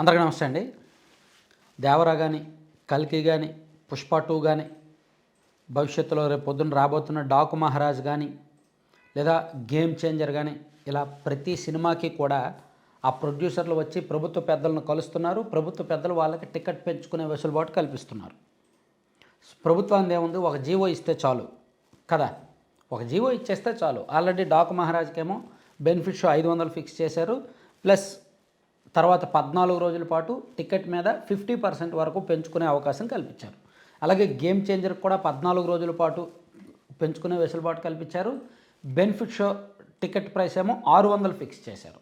అందరికీ నమస్తే అండి. దేవరా కానీ కల్కి కానీ పుష్ప టూ కానీ భవిష్యత్తులో రేపు పొద్దున్న రాబోతున్న డాకు మహారాజ్ కానీ లేదా గేమ్ చేంజర్ కానీ ఇలా ప్రతి సినిమాకి కూడా ఆ ప్రొడ్యూసర్లు వచ్చి ప్రభుత్వ పెద్దలను కలుస్తున్నారు. ప్రభుత్వ పెద్దలు వాళ్ళకి టికెట్ పెంచుకునే వెసులుబాటు కల్పిస్తున్నారు. ప్రభుత్వానికి ఏముంది? ఒక జీవో ఇస్తే చాలు. కదా? ఒక జీవో ఇచ్చేస్తే చాలు. ఆల్రెడీ డాకు మహారాజ్కేమో బెనిఫిట్స్ ఐదు వందలు ఫిక్స్ చేశారు. ప్లస్ తర్వాత పద్నాలుగు రోజుల పాటు టికెట్ మీద ఫిఫ్టీ పర్సెంట్ వరకు పెంచుకునే అవకాశం కల్పించారు. అలాగే గేమ్ చేంజర్ కూడా పద్నాలుగు రోజుల పాటు పెంచుకునే వెసులుబాటు కల్పించారు. బెనిఫిట్ షో టికెట్ ప్రైస్ ఏమో ఆరు వందలు ఫిక్స్ చేశారు.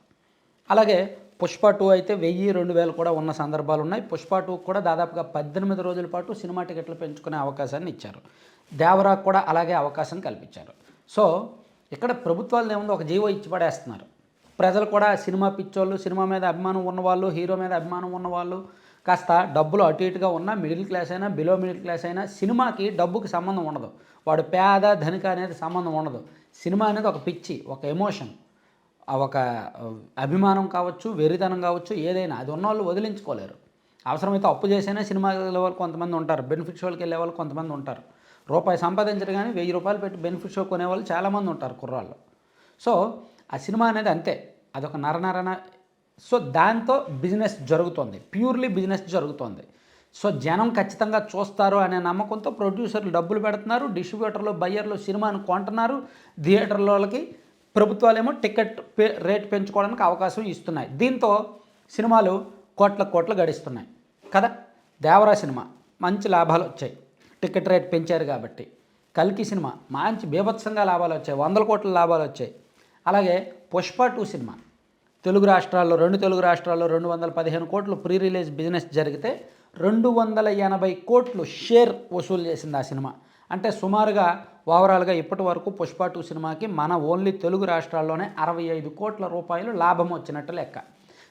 అలాగే పుష్ప టూ అయితే వెయ్యి రెండు వేలు కూడా ఉన్న సందర్భాలు ఉన్నాయి. పుష్ప టూ కూడా దాదాపుగా పద్దెనిమిది రోజుల పాటు సినిమా టికెట్లు పెంచుకునే అవకాశాన్ని ఇచ్చారు. దేవరా కూడా అలాగే అవకాశం కల్పించారు. సో ఇక్కడ ప్రభుత్వాలు ఏముందో ఒక జీవో ఇచ్చి పడేస్తున్నారు ప్రజలు కూడా సినిమా పిచ్చోళ్ళు సినిమా మీద అభిమానం ఉన్నవాళ్ళు హీరో మీద అభిమానం ఉన్నవాళ్ళు కాస్త డబ్బులు అటు ఇటుగా ఉన్న మిడిల్ క్లాస్ అయినా బిలో మిడిల్ క్లాస్ అయినా సినిమాకి డబ్బుకి సంబంధం ఉండదు. వాడు పేద ధనిక అనేది సంబంధం ఉండదు. సినిమా అనేది ఒక పిచ్చి ఒక ఎమోషన్ ఆ ఒక అభిమానం కావచ్చు వెరితనం కావచ్చు ఏదైనా. అది ఉన్నవాళ్ళు వదిలించుకోలేరు. అవసరమైతే అప్పు చేసైనా సినిమా వెళ్ళే వాళ్ళు కొంతమంది ఉంటారు. బెనిఫిట్ షోకి వెళ్ళే వాళ్ళు కొంతమంది ఉంటారు. రూపాయి సంపాదించరు కానీ వెయ్యి రూపాయలు పెట్టి బెనిఫిట్ షో కొనేవాళ్ళు చాలామంది ఉంటారు కుర్రాళ్ళు. సో ఆ సినిమా అనేది అంతే. అదొక నరనరన. సో దాంతో బిజినెస్ జరుగుతుంది. ప్యూర్లీ బిజినెస్ జరుగుతుంది. సో జనం ఖచ్చితంగా చూస్తారు అనే నమ్మకంతో ప్రొడ్యూసర్లు డబ్బులు పెడుతున్నారు. డిస్ట్రిబ్యూటర్లు బయ్యర్లు సినిమాను కొంటున్నారు. థియేటర్లకి ప్రభుత్వాలేమో టికెట్ పే రేట్ పెంచుకోవడానికి అవకాశం ఇస్తున్నాయి. దీంతో సినిమాలు కోట్ల కోట్లు గడిస్తున్నాయి. కదా? దేవరా సినిమా. మంచి లాభాలు వచ్చాయి. టికెట్ రేట్ పెంచారు కాబట్టి. కల్కి సినిమా. మంచి బీభత్సంగా లాభాలు వచ్చాయి. వందల కోట్ల లాభాలు వచ్చాయి. అలాగే పుష్ప టూ సినిమా. తెలుగు రాష్ట్రాల్లో రెండు తెలుగు రాష్ట్రాల్లో రెండు వందల పదిహేను కోట్లు ప్రీ రిలీజ్ బిజినెస్ జరిగితే రెండు వందల ఎనభై కోట్లు షేర్ వసూలు చేసింది ఆ సినిమా. అంటే సుమారుగా ఓవరాల్గా ఇప్పటి వరకు పుష్ప టూ సినిమాకి మన ఓన్లీ తెలుగు రాష్ట్రాల్లోనే అరవై ఐదు కోట్ల రూపాయలు లాభం వచ్చినట్టు లెక్క.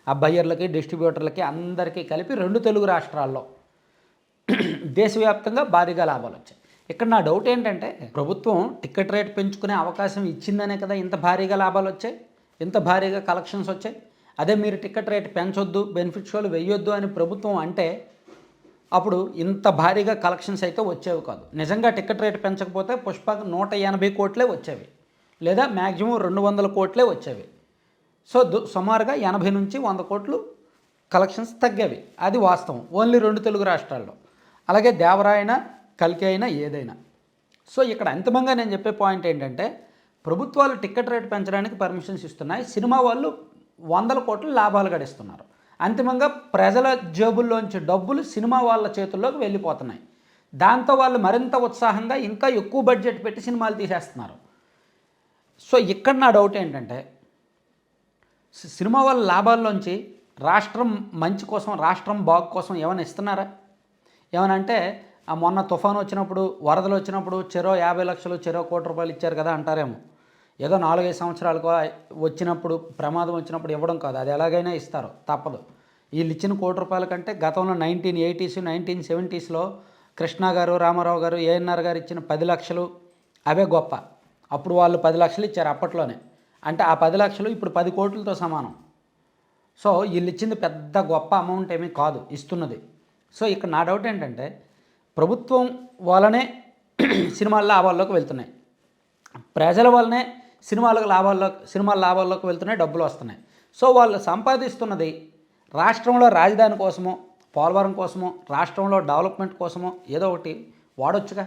ఆ బయ్యర్లకి డిస్ట్రిబ్యూటర్లకి అందరికీ కలిపి రెండు తెలుగు రాష్ట్రాల్లో దేశవ్యాప్తంగా భారీగా లాభాలు వచ్చాయి. ఇక్కడ నా డౌట్ ఏంటంటే ప్రభుత్వం టికెట్ రేట్ పెంచుకునే అవకాశం ఇచ్చిందనే కదా ఇంత భారీగా లాభాలు వచ్చాయి ఇంత భారీగా కలెక్షన్స్ వచ్చాయి. అదే మీరు టికెట్ రేట్ పెంచొద్దు బెనిఫిట్ షోలు వేయొద్దు అని ప్రభుత్వం అంటే అప్పుడు ఇంత భారీగా కలెక్షన్స్ అయితే వచ్చేవి కాదు. నిజంగా టికెట్ రేట్ పెంచకపోతే పుష్ప నూట ఎనభై కోట్లే వచ్చేవి. లేదా మ్యాక్సిమం రెండు వందల కోట్లే వచ్చేవి. సో దు సుమారుగా ఎనభై నుంచి వంద కోట్లు కలెక్షన్స్ తగ్గేవి. అది వాస్తవం. ఓన్లీ రెండు తెలుగు రాష్ట్రాల్లో. అలాగే దేవరాయన కల్కి అయినా ఏదైనా. సో ఇక్కడ అంతిమంగా నేను చెప్పే పాయింట్ ఏంటంటే ప్రభుత్వాలు టికెట్ రేట్ పెంచడానికి పర్మిషన్స్ ఇస్తున్నాయి. సినిమా వాళ్ళు వందల కోట్లు లాభాలు గడిస్తున్నారు. అంతిమంగా ప్రజల జేబుల్లోంచి డబ్బులు సినిమా వాళ్ళ చేతుల్లోకి వెళ్ళిపోతున్నాయి. దాంతో వాళ్ళు మరింత ఉత్సాహంగా ఇంకా ఎక్కువ బడ్జెట్ పెట్టి సినిమాలు తీసేస్తున్నారు. సో ఇక్కడ నా డౌట్ ఏంటంటే సినిమా వాళ్ళ లాభాల్లోంచి రాష్ట్రం మంచి కోసం రాష్ట్రం బాగు కోసం ఏమైనా ఇస్తున్నారా? ఏమనంటే మొన్న తుఫాను వచ్చినప్పుడు వరదలు వచ్చినప్పుడు చెరో యాభై లక్షలు చెరో కోటి రూపాయలు ఇచ్చారు కదా అంటారేమో. ఏదో నాలుగైదు సంవత్సరాలకు వచ్చినప్పుడు ప్రమాదం వచ్చినప్పుడు ఇవ్వడం కాదు. అది ఎలాగైనా ఇస్తారు. తప్పదు. వీళ్ళు ఇచ్చిన కోటి రూపాయల కంటే గతంలో నైన్టీన్ ఎయిటీస్ నైన్టీన్ సెవెంటీస్లో కృష్ణ గారు రామారావు గారు ఏఎన్ఆర్ గారు ఇచ్చిన పది లక్షలు అవే గొప్ప. అప్పుడు వాళ్ళు పది లక్షలు ఇచ్చారు అప్పట్లోనే. అంటే ఆ పది లక్షలు ఇప్పుడు పది కోట్లతో సమానం. సో వీళ్ళు ఇచ్చింది పెద్ద గొప్ప అమౌంట్ ఏమీ కాదు ఇస్తున్నది. సో ఇక్కడ నా డౌట్ ఏంటంటే ప్రభుత్వం వల్లనే సినిమాల లాభాల్లోకి వెళ్తున్నాయి. ప్రజల వల్లనే సినిమాలకు లాభాల్లో సినిమాల లాభాల్లోకి వెళ్తున్నాయి డబ్బులు వస్తున్నాయి. సో వాళ్ళు సంపాదిస్తున్నది రాష్ట్రంలో రాజధాని కోసమో పోలవరం కోసమో రాష్ట్రంలో డెవలప్మెంట్ కోసమో ఏదో ఒకటి వాడొచ్చుగా.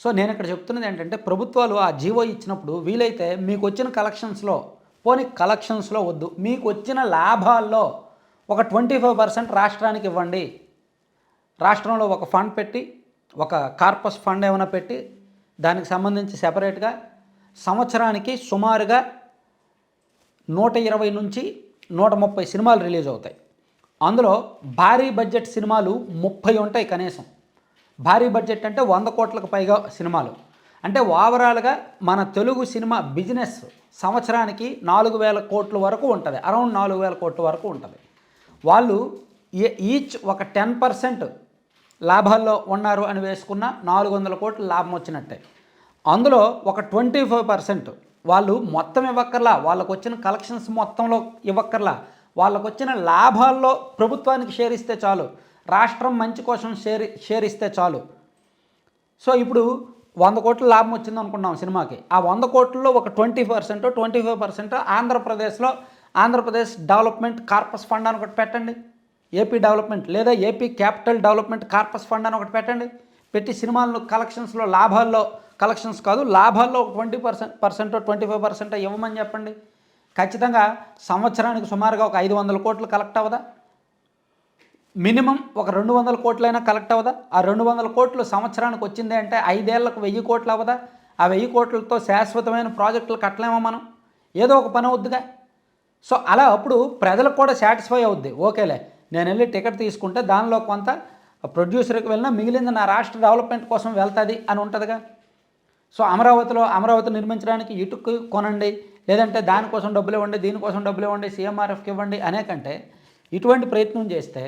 సో నేను ఇక్కడ చెప్తున్నది ఏంటంటే ప్రభుత్వాలు ఆ జీవో ఇచ్చినప్పుడు వీలైతే మీకు వచ్చిన కలెక్షన్స్లో పోనీ కలెక్షన్స్లో వద్దు. మీకు వచ్చిన లాభాల్లో ఒక ట్వంటీ ఫైవ్ పర్సెంట్ రాష్ట్రానికి ఇవ్వండి. రాష్ట్రంలో ఒక ఫండ్ పెట్టి ఒక కార్పస్ ఫండ్ ఏమైనా పెట్టి దానికి సంబంధించి సెపరేట్గా సంవత్సరానికి సుమారుగా నూట ఇరవై నుంచి నూట ముప్పై సినిమాలు రిలీజ్ అవుతాయి. అందులో భారీ బడ్జెట్ సినిమాలు ముప్పై ఉంటాయి కనీసం. భారీ బడ్జెట్ అంటే వంద కోట్లకు పైగా సినిమాలు. అంటే ఓవరాల్గా మన తెలుగు సినిమా బిజినెస్ సంవత్సరానికి నాలుగు వేల కోట్ల వరకు ఉంటుంది. అరౌండ్ నాలుగు వేల కోట్ల వరకు ఉంటుంది. వాళ్ళు ఈచ్ ఒక టెన్ పర్సెంట్ లాభాల్లో ఉన్నారు అని వేసుకున్న నాలుగు వందల కోట్ల లాభం వచ్చినట్టే. అందులో ఒక ట్వంటీ ఫైవ్ పర్సెంట్ వాళ్ళు మొత్తం ఇవ్వక్కర్లా వాళ్ళకు వచ్చిన కలెక్షన్స్ మొత్తంలో ఇవ్వక్కర్లా వాళ్ళకు వచ్చిన లాభాల్లో ప్రభుత్వానికి షేర్ ఇస్తే చాలు రాష్ట్రం మంచి కోసం షేర్ షేర్ ఇస్తే చాలు. సో ఇప్పుడు వంద కోట్ల లాభం వచ్చింది అనుకున్నాం సినిమాకి. ఆ వంద కోట్లలో ఒక twenty percent twenty five percent ఆంధ్రప్రదేశ్లో ఆంధ్రప్రదేశ్ డెవలప్మెంట్ కార్పస్ ఫండ్ అని ఒకటి పెట్టండి. ఏపీ డెవలప్మెంట్ లేదా AP capital development corpus fund అని ఒకటి పెట్టండి. పెట్టి సినిమాలను కలెక్షన్స్లో లాభాల్లో కలెక్షన్స్ కాదు లాభాల్లో ఒక twenty percent percent twenty five percent ఇవ్వమని చెప్పండి. ఖచ్చితంగా సంవత్సరానికి సుమారుగా ఒక ఐదు వందల కోట్లు కలెక్ట్ అవ్వదా? మినిమం ఒక రెండు వందల కోట్లైనా కలెక్ట్ అవ్వదా? ఆ రెండు వందల కోట్లు సంవత్సరానికి వచ్చింది అంటే ఐదేళ్ళకు వెయ్యి కోట్లు అవ్వదా? ఆ వెయ్యి కోట్లతో శాశ్వతమైన ప్రాజెక్టులు కట్టలేమో మనం? ఏదో ఒక పని అవుద్దిగా. సో అలా అప్పుడు ప్రజలకు కూడా సాటిస్ఫై అవుద్ది. ఓకేలే. నేను వెళ్ళి టికెట్ తీసుకుంటే దానిలో కొంత ప్రొడ్యూసర్కి వెళ్ళినా మిగిలింది నా రాష్ట్ర డెవలప్మెంట్ కోసం వెళ్తుంది అని ఉంటుందిగా. సో అమరావతిలో అమరావతి నిర్మించడానికి ఇటుకు కొనండి లేదంటే దానికోసం డబ్బులు ఇవ్వండి దీనికోసం డబ్బులు ఇవ్వండి సీఎంఆర్ఎఫ్కి ఇవ్వండి అనేకంటే ఇటువంటి ప్రయత్నం చేస్తే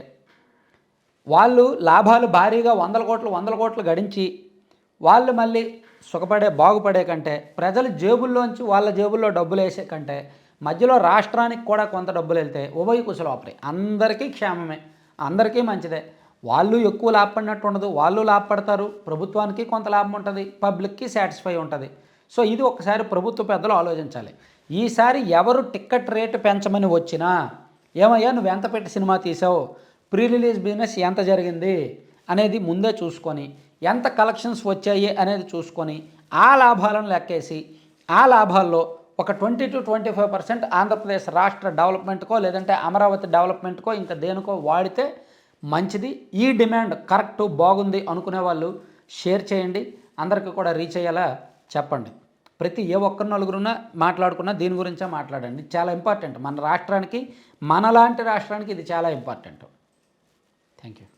వాళ్ళు లాభాలు భారీగా వందల కోట్లు వందల కోట్లు గడించి వాళ్ళు మళ్ళీ సుఖపడే బాగుపడే కంటే ప్రజల జేబుల్లోంచి వాళ్ళ జేబుల్లో డబ్బులు వేసే కంటే మధ్యలో రాష్ట్రానికి కూడా కొంత డబ్బులు వెళ్తే ఉభయ కుశలోపరి అందరికీ క్షేమమే. అందరికీ మంచిదే. వాళ్ళు ఎక్కువ లాభపడినట్టు ఉండదు. వాళ్ళు లాభపడతారు. ప్రభుత్వానికి కొంత లాభం ఉంటుంది. పబ్లిక్కి సాటిస్ఫై ఉంటుంది. సో ఇది ఒకసారి ప్రభుత్వ పెద్దలు ఆలోచించాలి. ఈసారి ఎవరు టిక్కెట్ రేటు పెంచమని వచ్చినా ఏమయ్యా నువ్వు ఎంత పెట్టి సినిమా తీసావు? ప్రీ రిలీజ్ బిజినెస్ ఎంత జరిగింది? అనేది ముందే చూసుకొని ఎంత కలెక్షన్స్ వచ్చాయి అనేది చూసుకొని ఆ లాభాలను లెక్కేసి ఆ లాభాల్లో ఒక twenty two twenty five percent Andhra Pradesh రాష్ట్ర డెవలప్మెంట్కో లేదంటే అమరావతి డెవలప్మెంట్కో ఇంకా దేనికో వాడితే మంచిది. ఈ డిమాండ్ కరెక్ట్ బాగుంది అనుకునే వాళ్ళు షేర్ చేయండి. అందరికీ కూడా రీచ్ అయ్యేలా చెప్పండి. ప్రతి ఏ ఒక్కరు నలుగురున్న మాట్లాడుకున్నా దీని గురించే మాట్లాడండి. చాలా ఇంపార్టెంట్. మన రాష్ట్రానికి మనలాంటి రాష్ట్రానికి ఇది చాలా ఇంపార్టెంట్. Thank you